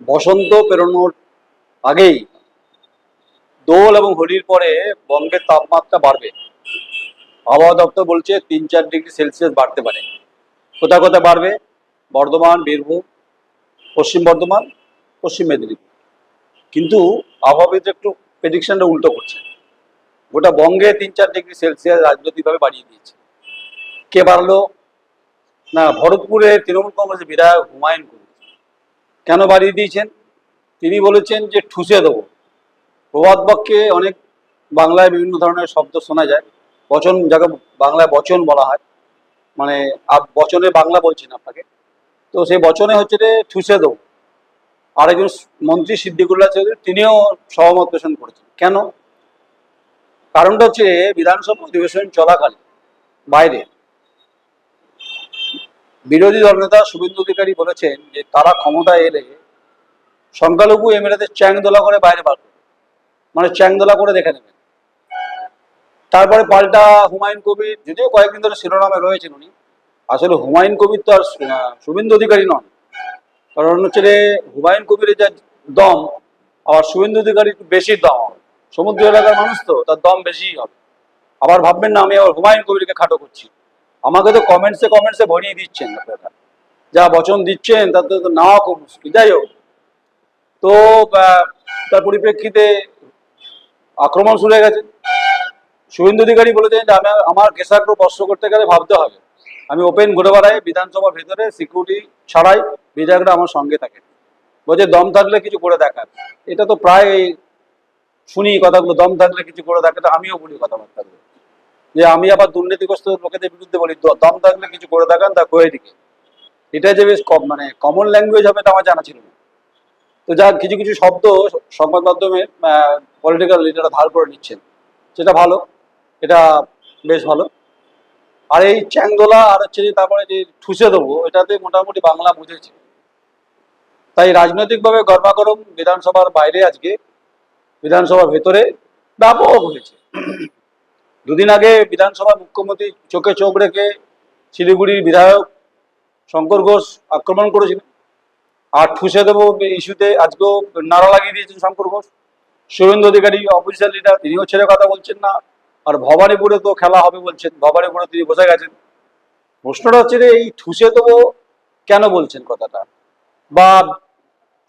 বসন্ত পেরোনোর আগেই দোল এবং হোলির পরে বঙ্গের তাপমাত্রা বাড়বে। আবহাওয়া দপ্তর বলছে তিন চার ডিগ্রি সেলসিয়াস বাড়তে পারে। কোথায় কোথায় বাড়বে? বর্ধমান, বীরভূম, পশ্চিম বর্ধমান, পশ্চিম মেদিনীপুর। কিন্তু আবহাওয়াবিদ একটু প্রেডিকশনটা উল্টো করছে। গোটা বঙ্গে তিন চার ডিগ্রি সেলসিয়াস রাজনৈতিকভাবে বাড়িয়ে দিয়েছে। কে বাড়লো? না ভরতপুরের তৃণমূল কংগ্রেসের বিধায়ক হুমায়ুন কেন বাড়িয়ে দিয়েছেন? তিনি বলেছেন যে ঠুসে দেবো। প্রবাদ বাক্যে অনেক বাংলায় বিভিন্ন ধরনের শব্দ শোনা যায়। বচন যাকে বাংলায় বচন বলা হয়। মানে বচনে বাংলা বলছেন আপনাকে। তো সেই বচনে হচ্ছে যে ঠুসে দেবো। আরেকজন মন্ত্রী সিদ্দিকুল্লাহ চৌধুরী, তিনিও সহমত পোষণ করেছেন। কেন? কারণটা হচ্ছে বিধানসভা অধিবেশন চলাকালীন বাইরে বিরোধী দলনেতা শুভেন্দু অধিকারী বলেছেন যে তারা ক্ষমতায় এলে সংখ্যালঘু এমএলএদের চ্যাং দোলা করে বাইরে বার মানে চ্যাং দোলা করে দেখে নেবেন। তারপরে পাল্টা হুমায়ুন কবির, যদিও কয়েকদিন ধরে শিরোনামে রয়েছেন উনি, আসলে হুমায়ুন কবির তো আর শুভেন্দু অধিকারী নন। কারণ হচ্ছে হুমায়ুন কবিরের যা দম আবার শুভেন্দু অধিকারী বেশি দম। সমুদ্র এলাকার মানুষ তো, তার দম বেশিই হবে। আবার ভাববেন না, আমি আবার হুমায়ুন কবিরকে খাটো করছি। আমাকে তো কমেন্টসে কমেন্টসে ভরিয়ে দিচ্ছেন আপনারা। যা বচন দিচ্ছেন, তাতে তো নেওয়া খুব যাই হোক, তো তার পরিপ্রেক্ষিতে আক্রমণ শুরু হয়ে গেছে। শুভেন্দু অধিকারী বলেছেন যে আমি আমার কেশাগ্র প্রশ্ন করতে গেলে ভাবতে হবে। আমি ওপেন ঘুরে বেড়াই বিধানসভার ভেতরে সিকিউরিটি ছাড়াই বিধায়করা আমার সঙ্গে থাকে। বলছে, দম থাকলে কিছু করে দেখার এটা তো প্রায় শুনি কথাগুলো, দম থাকলে কিছু করে দেখাতে আমিও বলি কথাবার্তা। যে আমি আবার দুর্নীতিগ্রস্ত লোকেদের বিরুদ্ধে বলি দম থাকলে কিছু করে দেখান, তা কয়ে দিকে। এটা যে বেশ কম মানে কমন ল্যাঙ্গুয়েজ হবে, তা আমার জানা ছিল না। তো যা কিছু কিছু শব্দ সংবাদ মাধ্যমে পলিটিক্যাল লিডাররা ধার করে নিচ্ছেন। সেটা ভালো, এটা বেশ ভালো। আর এই চ্যাংদোলা আর হচ্ছে যে তারপরে যে ঠুসে দেবো, এটাতে মোটামুটি বাংলা বুঝেছে। তাই রাজনৈতিকভাবে গরমাগরম বিধানসভার বাইরে আজকে, বিধানসভার ভেতরে ব্যাপক হয়েছে। দুদিন আগে বিধানসভা মুখ্যমন্ত্রী চোখে চোখ রেখে শিলিগুড়ির বিধায়ক শঙ্কর ঘোষ আক্রমণ করেছিলেন। আর ঠুসে দেবো ইস্যুতে আজকেও নাড়া লাগিয়ে দিয়েছেন শঙ্কর ঘোষ। শুভেন্দু অধিকারী, অফিসিয়াল লিডার, তিনিও ছেড়ে কথা বলছেন না। আর ভবানীপুরে তো খেলা হবে বলছেন, ভবানীপুরে তিনি বসে গেছেন। প্রশ্নটা হচ্ছে যে এই ঠুসে দেবো কেন বলছেন কথাটা? বা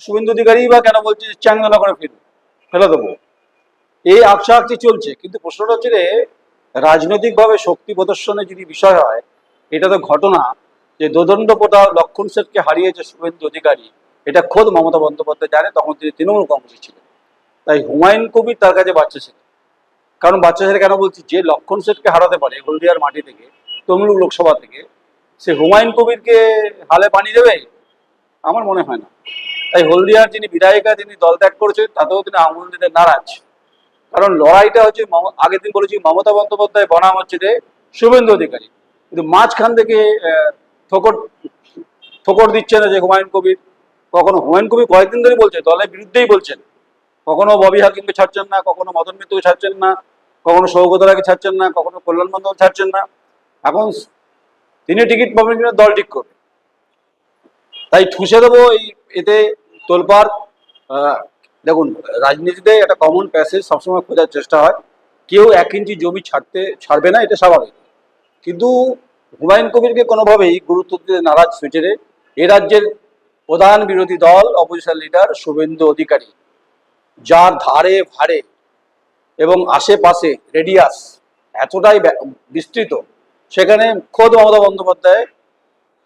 শুভেন্দু অধিকারী বা কেন বলছে যে করে ফেল, ফেলে দেবো? এই আকশা আকছি চলছে, কিন্তু প্রশ্নটা হচ্ছে যে রাজনৈতিকভাবে শক্তি প্রদর্শনের যদি বিষয় হয়, এটা তো ঘটনা যে দোদণ্ড প্রতাপ লক্ষণ সেটকে হারিয়েছে শুভেন্দু অধিকারী, এটা খোদ মমতা বন্দ্যোপাধ্যায় জানে, তখন তিনি তৃণমূল কংগ্রেসে ছিলেন। তাই হুমায়ুন কবির তার কাছে বাচ্চা ছেলে। কারণ বাচ্চা ছেলে কেন বলছি? যে লক্ষণ সেটকে হারাতে পারে হলদিয়ার মাটি থেকে, তমলুক লোকসভা থেকে, সে হুমায়ুন কবিরকে হালে পানি দেবে? আমার মনে হয় না। তাই হলদিয়ার যিনি বিধায়িকা তিনি দল ত্যাগ করেছেন, তাতেও তিনি আঙুল দিতে নারাজ। কারণ লড়াইটা হচ্ছে আগের দিন বলেছি মমতা বন্দ্যোপাধ্যায় বনাম হচ্ছে যে শুভেন্দু অধিকারী। কিন্তু মাঝখান থেকে ঠোকর ঠোকর দিচ্ছে না যে হুমায়ুন কবির। কখনো হুমায়ুন কবির কয়েকদিন ধরে বলছে, দলের বিরুদ্ধেই বলছেন। কখনো ববি হাকিমকে ছাড়ছেন না, কখনো মদন মিত্রকে ছাড়ছেন না, কখনো সৌগতরাকে ছাড়ছেন না, কখনো কল্যাণ বন্দ্যোপাধ্যায় ছাড়ছেন না। এখন তিনি টিকিট পাবেন কিনা দল ঠিক করবে। তাই ঠুসে দেবো এই এতে তোলপাড় দেখুন, রাজনীতিতে একটা কমন প্যাসেজ সবসময় খোঁজার চেষ্টা হয়। কেউ এক ইঞ্চি জমি ছাড়তে, ছাড়বে না, এটা স্বাভাবিক। কিন্তু হুমায়ুন কবিরকে কোনোভাবেই গুরুত্ব দিতে নারাজ সুচেরে, এ রাজ্যের প্রধান বিরোধী দল অপোজিশন লিডার শুভেন্দু অধিকারী। যার ধারে, ভারে এবং আশেপাশে রেডিয়াস এতটাই বিস্তৃত, সেখানে খোদ মমতা বন্দ্যোপাধ্যায়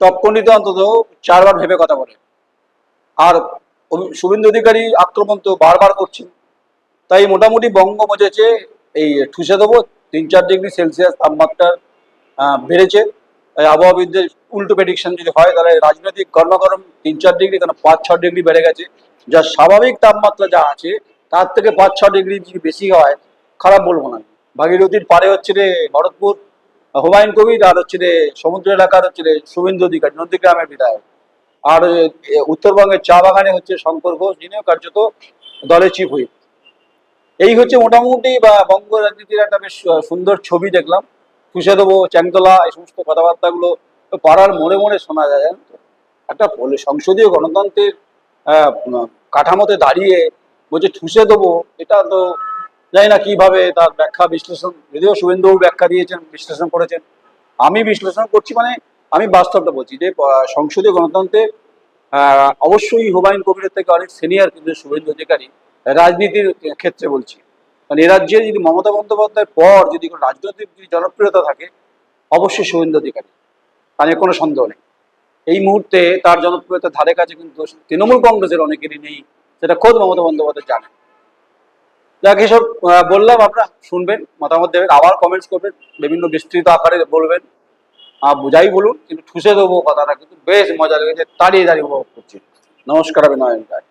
তৎকণ্ডিত অন্তত চারবার ভেবে কথা বলে আর শুভেন্দু অধিকারী আক্রমণ তো বারবার করছেন তাই মোটামুটি বঙ্গ বোঝেছে, এই ঠুসে দেবো, তিন চার ডিগ্রি সেলসিয়াস তাপমাত্রা বেড়েছে। তাই আবহাওয়াবিদদের উল্টো প্রেডিকশন যদি হয়, তাহলে রাজনৈতিক গরমাগরম তিন চার ডিগ্রি, কেন পাঁচ ছ ডিগ্রি বেড়ে গেছে। যা স্বাভাবিক তাপমাত্রা যা আছে, তার থেকে পাঁচ ছ ডিগ্রি যদি বেশি হয়, খারাপ বলব না। ভাগীরথীর পারে হচ্ছে রে ভরতপুর, হুমায়ুন কবির, আর হচ্ছে রে সমুদ্র এলাকার হচ্ছে রে শুভেন্দু অধিকারী, নন্দীগ্রামের বিধায়ক। আর উত্তরবঙ্গের চা বাগানে হচ্ছে শঙ্কর ঘোষ, যিনিও কার্যত দলের চিফ হুইপ এই হচ্ছে মোটামুটি বা বঙ্গ রাজনীতির একটা বেশ সুন্দর ছবি দেখলাম। খুশে দেবো চ্যাংতলা, এই সমস্ত কথাবার্তাগুলো পাড়ার মোড়ে মোড়ে শোনা যায়, জানেন তো? একটা সংসদীয় গণতন্ত্রের কাঠামোতে দাঁড়িয়ে বলছে ঠুসে দেবো এটা তো জানি না কীভাবে তার ব্যাখ্যা বিশ্লেষণ, যদিও শুভেন্দুবাবু ব্যাখ্যা দিয়েছেন, বিশ্লেষণ করেছেন। আমি বিশ্লেষণ করছি মানে আমি বাস্তবটা বলছি যে সংসদীয় গণতন্ত্রে অবশ্যই হুমায়ুন কবিরের থেকে অনেক সিনিয়র কিন্তু শুভেন্দু অধিকারী রাজনীতির ক্ষেত্রে বলছি। মানে এ রাজ্যে যদি মমতা বন্দ্যোপাধ্যায়ের পর যদি কোনো রাজনৈতিক যদি জনপ্রিয়তা থাকে, অবশ্যই শুভেন্দু অধিকারী। তা কোনো সন্দেহ নেই। এই মুহূর্তে তার জনপ্রিয়তার ধারে কাছে কিন্তু তৃণমূল কংগ্রেসের অনেকেরই নেই, সেটা খোদ মমতা বন্দ্যোপাধ্যায় জানেন। যাক, এসব বললাম আপনারা, শুনবেন, মতামত দেবেন, আবার কমেন্টস করবেন, বিভিন্ন বিস্তৃত আকারে বলবেন। বুঝাই বলুন, কিন্তু ঠুসে দেবো কথাটা, কিন্তু বেশ মজা লেগেছে দাঁড়িয়ে দাঁড়িয়ে উপভোগ করছি। নমস্কার আমি নয়ন রায়